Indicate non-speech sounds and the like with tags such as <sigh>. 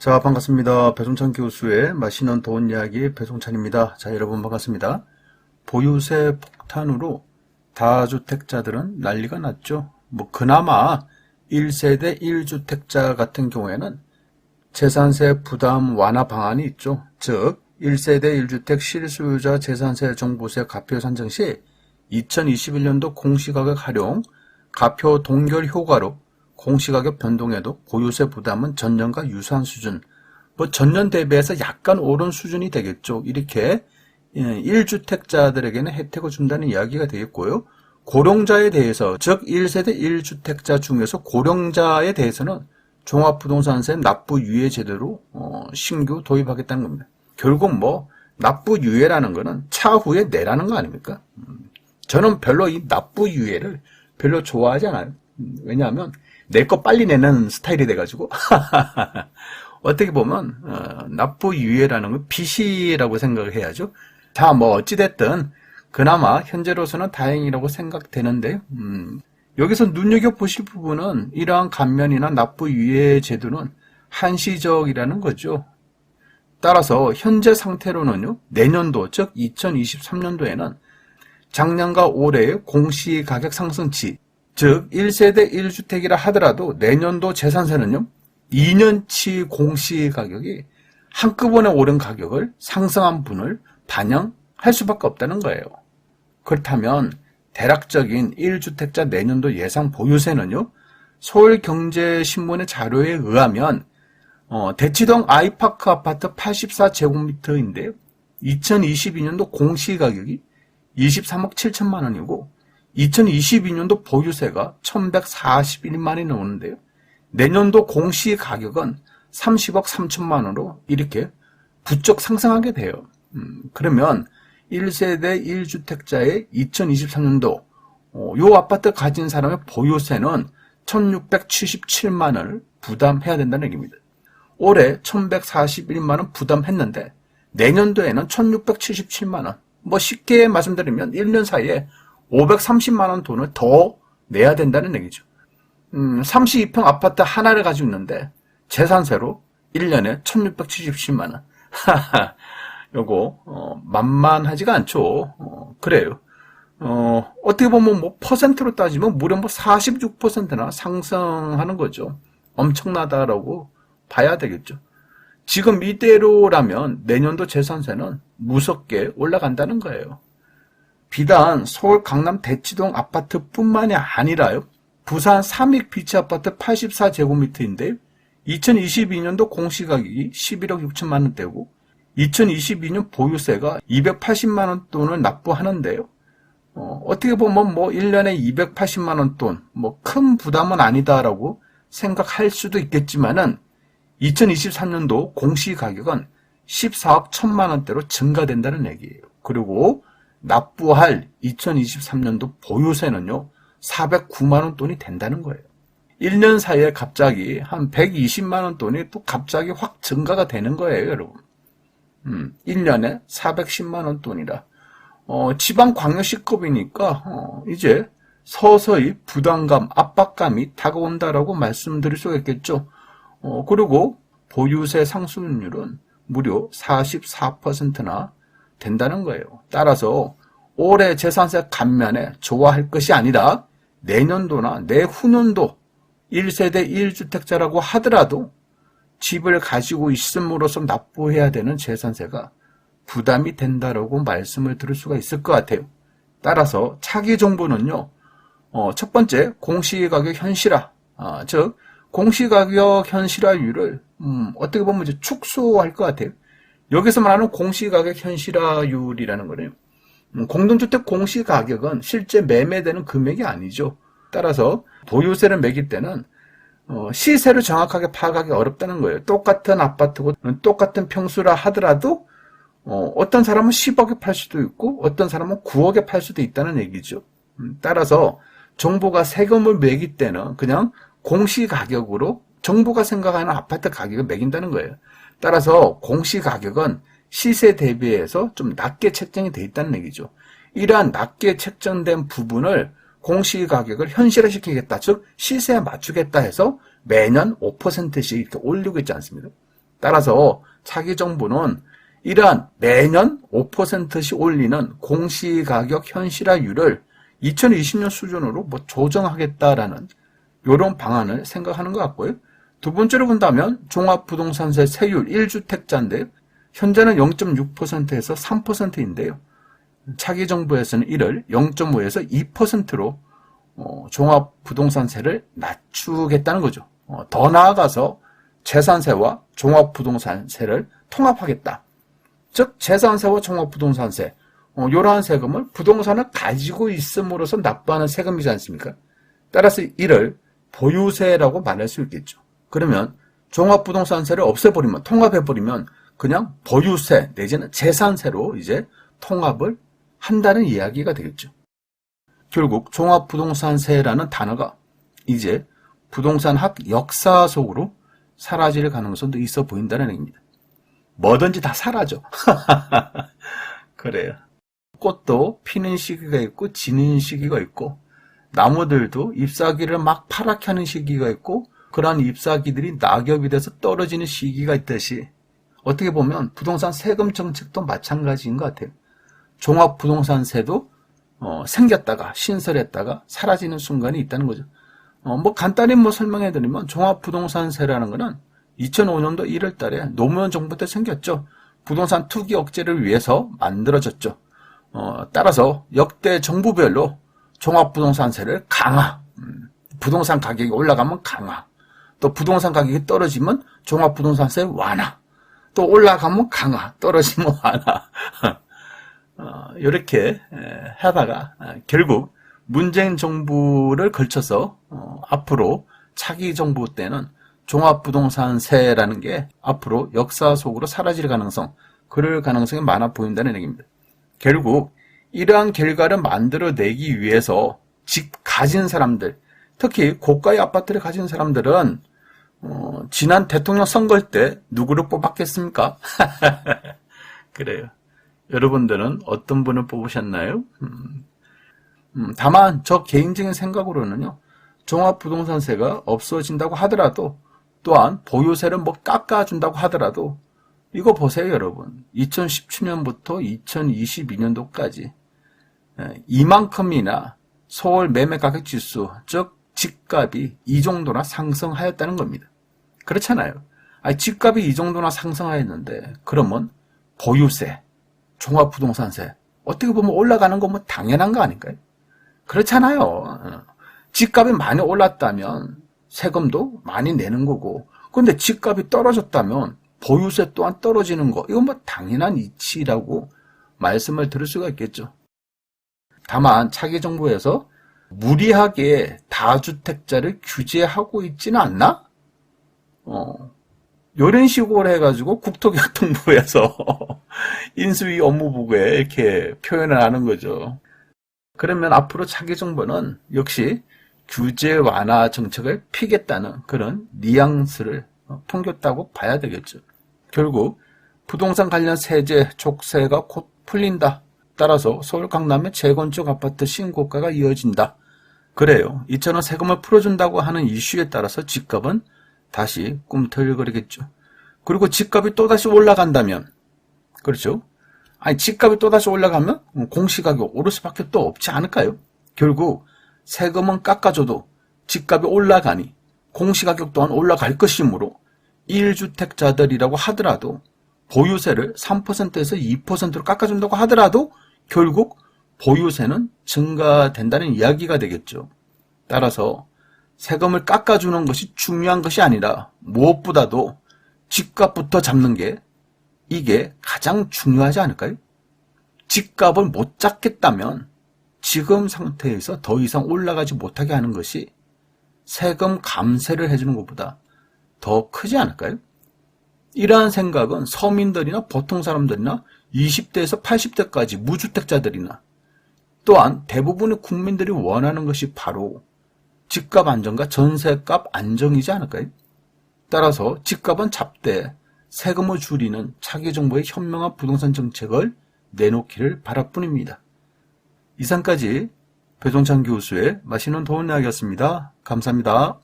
자, 반갑습니다. 배송찬 교수의 맛있는 돈 이야기 배송찬입니다. 자, 여러분 반갑습니다. 보유세 폭탄으로 다주택자들은 난리가 났죠. 뭐, 그나마 1세대 1주택자 같은 경우에는 재산세 부담 완화 방안이 있죠. 즉, 1세대 1주택 실소유자 재산세 정보세 가표 산정 시 2021년도 공시가격 활용, 가표 동결 효과로 공시가격 변동에도 보유세 부담은 전년과 유사한 수준, 뭐 전년 대비해서 약간 오른 수준이 되겠죠. 이렇게 1주택자들에게는 혜택을 준다는 이야기가 되겠고요. 고령자에 대해서, 즉 1세대 1주택자 중에서 고령자에 대해서는 종합부동산세 납부 유예 제도로 어, 신규 도입하겠다는 겁니다. 결국 뭐 납부 유예라는 거는 차후에 내라는 거 아닙니까? 음, 저는 별로 이 납부 유예를 별로 좋아하지 않아요. 음, 왜냐하면 내 거 빨리 내는 스타일이 돼가지고 <laughs> 어떻게 보면 어, 납부 유예라는 건 빚이라고 생각을 해야죠. 자, 뭐 어찌됐든 그나마 현재로서는 다행이라고 생각되는데 음, 여기서 눈여겨 보실 부분은 이러한 감면이나 납부 유예 제도는 한시적이라는 거죠. 따라서 현재 상태로는요, 내년도, 즉 2023년도에는 작년과 올해의 공시가격 상승치, 즉 1세대 1주택이라 하더라도 내년도 재산세는요, 2년치 공시가격이 한꺼번에 오른 가격을 상승한 분을 반영할 수밖에 없다는 거예요. 그렇다면 대략적인 1주택자 내년도 예상 보유세는요, 서울경제신문의 자료에 의하면 어, 대치동 아이파크 아파트 84제곱미터인데요. 2022년도 공시가격이 23억 7천만 원이고 2022년도 보유세가 1141만 원이 나오는데요. 내년도 공시 가격은 30억 3천만 원으로 이렇게 부쩍 상승하게 돼요. 음, 그러면 1세대 1주택자의 2023년도 어, 요 아파트 가진 사람의 보유세는 1677만 원을 부담해야 된다는 얘기입니다. 올해 1141만 원 부담했는데 내년도에는 1677만 원. 뭐 쉽게 말씀드리면 1년 사이에 530만 원 돈을 더 내야 된다는 얘기죠. 음, 32평 아파트 하나를 가지고 있는데 재산세로 1년에 1677만 원. 요거 어, 만만하지가 않죠. 어, 그래요. 어, 어떻게 보면 뭐 퍼센트로 따지면 무려 뭐 46%나 상승하는 거죠. 엄청나다라고 봐야 되겠죠. 지금 이대로라면 내년도 재산세는 무섭게 올라간다는 거예요. 비단 서울 강남 대치동 아파트뿐만이 아니라요. 부산 삼익 비치 아파트 84제곱미터인데 2022년도 공시가격이 11억 6천만 원대고 2022년 보유세가 280만 원 돈을 납부하는데요. 어, 어떻게 보면 뭐 1년에 280만 원 돈, 뭐 큰 부담은 아니다라고 생각할 수도 있겠지만은 2023년도 공시가격은 14억 1천만 원대로 증가된다는 얘기예요. 그리고 납부할 2023년도 보유세는요, 409만 원 돈이 된다는 거예요. 1년 사이에 갑자기 한 120만 원 돈이 또 갑자기 확 증가가 되는 거예요, 여러분. 음, 1년에 410만 원 돈이라. 어, 지방 광역시급이니까 어, 이제 서서히 부담감, 압박감이 다가온다라고 말씀드릴 수가 있겠죠. 어, 그리고 보유세 상승률은 무려 44%나 된다는 거예요. 따라서 올해 재산세 감면에 좋아할 것이 아니라 내년도나 내후년도 1세대 1주택자라고 하더라도 집을 가지고 있음으로써 납부해야 되는 재산세가 부담이 된다라고 말씀을 드릴 수가 있을 것 같아요. 따라서 차기 정부는요, 어, 첫 번째 공시가격 현실화, 아, 즉 공시가격 현실화율을 음, 어떻게 보면 이제 축소할 것 같아요. 여기서 말하는 공시가격 현실화율이라는 거는 음, 공동주택 공시가격은 실제 매매되는 금액이 아니죠. 따라서 보유세를 매길 때는 어, 시세를 정확하게 파악하기 어렵다는 거예요. 똑같은 아파트고 똑같은 평수라 하더라도 어, 떤 사람은 10억에 팔 수도 있고 어떤 사람은 9억에 팔 수도 있다는 얘기죠. 음, 따라서 정부가 세금을 매길 때는 그냥 공시가격으로 정부가 생각하는 아파트 가격을 매긴다는 거예요. 따라서 공시 가격은 시세 대비해서 좀 낮게 책정이 돼 있다는 얘기죠. 이러한 낮게 책정된 부분을 공시 가격을 현실화시키겠다. 즉 시세에 맞추겠다 해서 매년 5%씩 이렇게 올리고 있지 않습니까? 따라서 차기 정부는 이러한 매년 5%씩 올리는 공시 가격 현실화율을 2020년 수준으로 뭐 조정하겠다라는 이런 방안을 생각하는 것 같고요. 두 번째로 본다면 종합부동산세 세율 1주택자인데 현재는 0.6%에서 3%인데요. 차기 정부에서는 이를 0.5에서 2%로 어, 종합부동산세를 낮추겠다는 거죠. 어, 더 나아가서 재산세와 종합부동산세를 통합하겠다. 즉 재산세와 종합부동산세 어, 이러한 세금을 부동산을 가지고 있음으로써 납부하는 세금이지 않습니까? 따라서 이를 보유세라고 말할 수 있겠죠. 그러면 종합부동산세를 없애버리면 통합해버리면 그냥 보유세 내지는 재산세로 이제 통합을 한다는 이야기가 되겠죠. 결국 종합부동산세라는 단어가 이제 부동산학 역사 속으로 사라질 가능성도 있어 보인다는 얘기입니다. 뭐든지 다 사라져. <laughs> 그래요. 꽃도 피는 시기가 있고 지는 시기가 있고 나무들도 잎사귀를 막 파랗게 하는 시기가 있고 그러한 잎사귀들이 낙엽이 돼서 떨어지는 시기가 있듯이 어떻게 보면 부동산 세금 정책도 마찬가지인 것 같아요. 종합 부동산세도 어, 생겼다가 신설했다가 사라지는 순간이 있다는 거죠. 어, 뭐 간단히 뭐 설명해 드리면 종합 부동산세라는 거는 2005년도 1월 달에 노무현 정부 때 생겼죠. 부동산 투기 억제를 위해서 만들어졌죠. 어, 따라서 역대 정부별로 종합 부동산세를 강화, 음, 부동산 가격이 올라가면 강화, 또 부동산 가격이 떨어지면 종합부동산세 완화, 또 올라가면 강화, 떨어지면 완화. <laughs> 어, 이렇게 하다가 어, 결국 문재인 정부를 걸쳐서 어, 앞으로 차기 정부 때는 종합부동산세라는 게 앞으로 역사 속으로 사라질 가능성, 그럴 가능성이 많아 보인다는 얘기입니다. 결국 이러한 결과를 만들어내기 위해서 집 가진 사람들, 특히 고가의 아파트를 가진 사람들은 어, 지난 대통령 선거 때 누구를 뽑았겠습니까? <laughs> 그래요. 여러분들은 어떤 분을 뽑으셨나요? 음, 음, 다만 저 개인적인 생각으로는요. 종합부동산세가 없어진다고 하더라도 또한 보유세를 뭐 깎아준다고 하더라도 이거 보세요 여러분 2017년부터 2022년도까지 이만큼이나 서울 매매가격지수 즉 집값이 이 정도나 상승하였다는 겁니다. 그렇잖아요. 아니, 집값이 이 정도나 상승하였는데 그러면 보유세, 종합부동산세 어떻게 보면 올라가는 건 뭐 당연한 거 아닌가요? 그렇잖아요. 어. 집값이 많이 올랐다면 세금도 많이 내는 거고 근데 집값이 떨어졌다면 보유세 또한 떨어지는 거 이건 뭐 당연한 이치라고 말씀을 드릴 수가 있겠죠. 다만 차기 정부에서 무리하게 다주택자를 규제하고 있지는 않나? 어, 이런 식으로 해가지고 국토교통부에서 <laughs> 인수위 업무부에 이렇게 표현을 하는 거죠. 그러면 앞으로 차기 정부는 역시 규제 완화 정책을 피겠다는 그런 뉘앙스를 풍겼다고 봐야 되겠죠. 결국 부동산 관련 세제 족쇄가 곧 풀린다. 따라서 서울 강남의 재건축 아파트 신고가가 이어진다. 그래요. 이처럼 세금을 풀어준다고 하는 이슈에 따라서 집값은 다시 꿈틀거리겠죠. 그리고 집값이 또다시 올라간다면, 그렇죠? 아니, 집값이 또다시 올라가면 공시가격 오를 수밖에 또 없지 않을까요? 결국 세금은 깎아줘도 집값이 올라가니 공시가격 또한 올라갈 것이므로 1주택자들이라고 하더라도 보유세를 3%에서 2%로 깎아준다고 하더라도 결국 보유세는 증가된다는 이야기가 되겠죠. 따라서 세금을 깎아주는 것이 중요한 것이 아니라 무엇보다도 집값부터 잡는 게 이게 가장 중요하지 않을까요? 집값을 못 잡겠다면 지금 상태에서 더 이상 올라가지 못하게 하는 것이 세금 감세를 해주는 것보다 더 크지 않을까요? 이러한 생각은 서민들이나 보통 사람들이나 20대에서 80대까지 무주택자들이나 또한 대부분의 국민들이 원하는 것이 바로 집값 안정과 전세값 안정이지 않을까요? 따라서 집값은 잡되 세금을 줄이는 차기 정부의 현명한 부동산 정책을 내놓기를 바랄 뿐입니다. 이상까지 배종찬 교수의 맛있는 도움 이야기였습니다. 감사합니다.